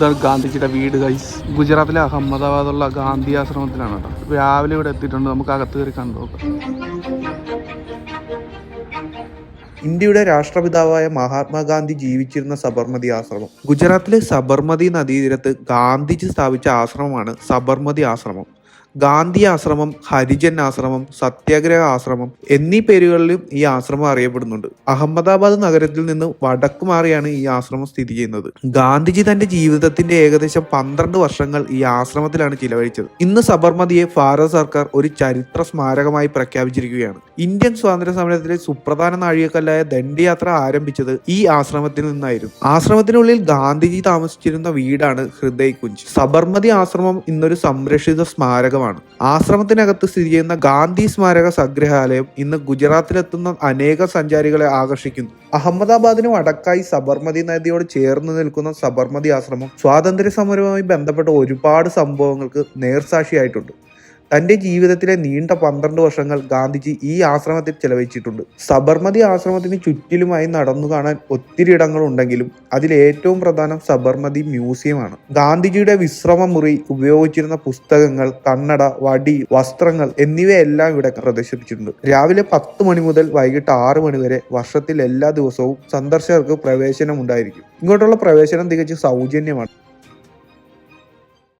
ഇതാണ് ഗാന്ധിജിയുടെ വീട് ഗൈസ് ഗുജറാത്തിലെ അഹമ്മദാബാദുള്ള ഗാന്ധി ആശ്രമത്തിലാണ് കേട്ടോ. രാവിലെ ഇവിടെ എത്തിയിട്ടുണ്ട്. നമുക്ക് അകത്ത് കയറി കണ്ടു നോക്കാം. ഇന്ത്യയുടെ രാഷ്ട്രപിതാവായ മഹാത്മാഗാന്ധി ജീവിച്ചിരുന്ന സബർമതി ആശ്രമം. ഗുജറാത്തിലെ സബർമതി നദീതീരത്ത് ഗാന്ധിജി സ്ഥാപിച്ച ആശ്രമമാണ് സബർമതി ആശ്രമം. ഗാന്ധി ആശ്രമം ഹരിജൻ ആശ്രമം സത്യാഗ്രഹ ആശ്രമം എന്നീ പേരുകളിലും ഈ ആശ്രമം അറിയപ്പെടുന്നുണ്ട്. അഹമ്മദാബാദ് നഗരത്തിൽ നിന്ന് വടക്കു മാറിയാണ് ഈ ആശ്രമം സ്ഥിതി ചെയ്യുന്നത്. ഗാന്ധിജി തന്റെ ജീവിതത്തിന്റെ ഏകദേശം പന്ത്രണ്ട് വർഷങ്ങൾ ഈ ആശ്രമത്തിലാണ് ചിലവഴിച്ചത്. ഇന്ന് സബർമതിയെ ഭാരത സർക്കാർ ഒരു ചരിത്ര സ്മാരകമായി പ്രഖ്യാപിച്ചിരിക്കുകയാണ്. ഇന്ത്യൻ സ്വാതന്ത്ര്യ സമരത്തിലെ സുപ്രധാന നാഴികക്കല്ലായ ദണ്ഡിയാത്ര ആരംഭിച്ചത് ഈ ആശ്രമത്തിൽ നിന്നായിരുന്നു. ആശ്രമത്തിനുള്ളിൽ ഗാന്ധിജി താമസിച്ചിരുന്ന വീടാണ് ഹൃദയ് കുഞ്ച് സബർമതി ആശ്രമം ഇന്നൊരു സംരക്ഷിത സ്മാരകമാണ് ആശ്രമത്തിനകത്ത് സ്ഥിതി ചെയ്യുന്ന ഗാന്ധി സ്മാരക സംഗ്രഹാലയം ഇന്ന് ഗുജറാത്തിലെത്തുന്ന അനേക സഞ്ചാരികളെ ആകർഷിക്കുന്നു. അഹമ്മദാബാദിന് വടക്കായി സബർമതി നദിയോട് ചേർന്ന് നിൽക്കുന്ന സബർമതി ആശ്രമം സ്വാതന്ത്ര്യ സമരവുമായി ബന്ധപ്പെട്ട ഒരുപാട് സംഭവങ്ങൾക്ക് നേർസാക്ഷിയായിട്ടുണ്ട്. തന്റെ ജീവിതത്തിലെ നീണ്ട പന്ത്രണ്ട് വർഷങ്ങൾ ഗാന്ധിജി ഈ ആശ്രമത്തിൽ ചെലവഴിച്ചിട്ടുണ്ട്. സബർമതി ആശ്രമത്തിന് ചുറ്റിലുമായി നടന്നു കാണാൻ ഒത്തിരി ഇടങ്ങളുണ്ടെങ്കിലും അതിൽ ഏറ്റവും പ്രധാനം സബർമതി മ്യൂസിയമാണ് ഗാന്ധിജിയുടെ വിശ്രമ മുറി ഉപയോഗിച്ചിരുന്ന പുസ്തകങ്ങൾ കണ്ണട വടി വസ്ത്രങ്ങൾ എന്നിവയെല്ലാം ഇവിടെ പ്രദർശിപ്പിച്ചിട്ടുണ്ട്. രാവിലെ പത്ത് മണി മുതൽ വൈകിട്ട് ആറ് മണി വരെ വർഷത്തിൽ എല്ലാ ദിവസവും സന്ദർശകർക്ക് പ്രവേശനം ഉണ്ടായിരിക്കും ഇങ്ങോട്ടുള്ള പ്രവേശനം തികച്ചും സൗജന്യമാണ്.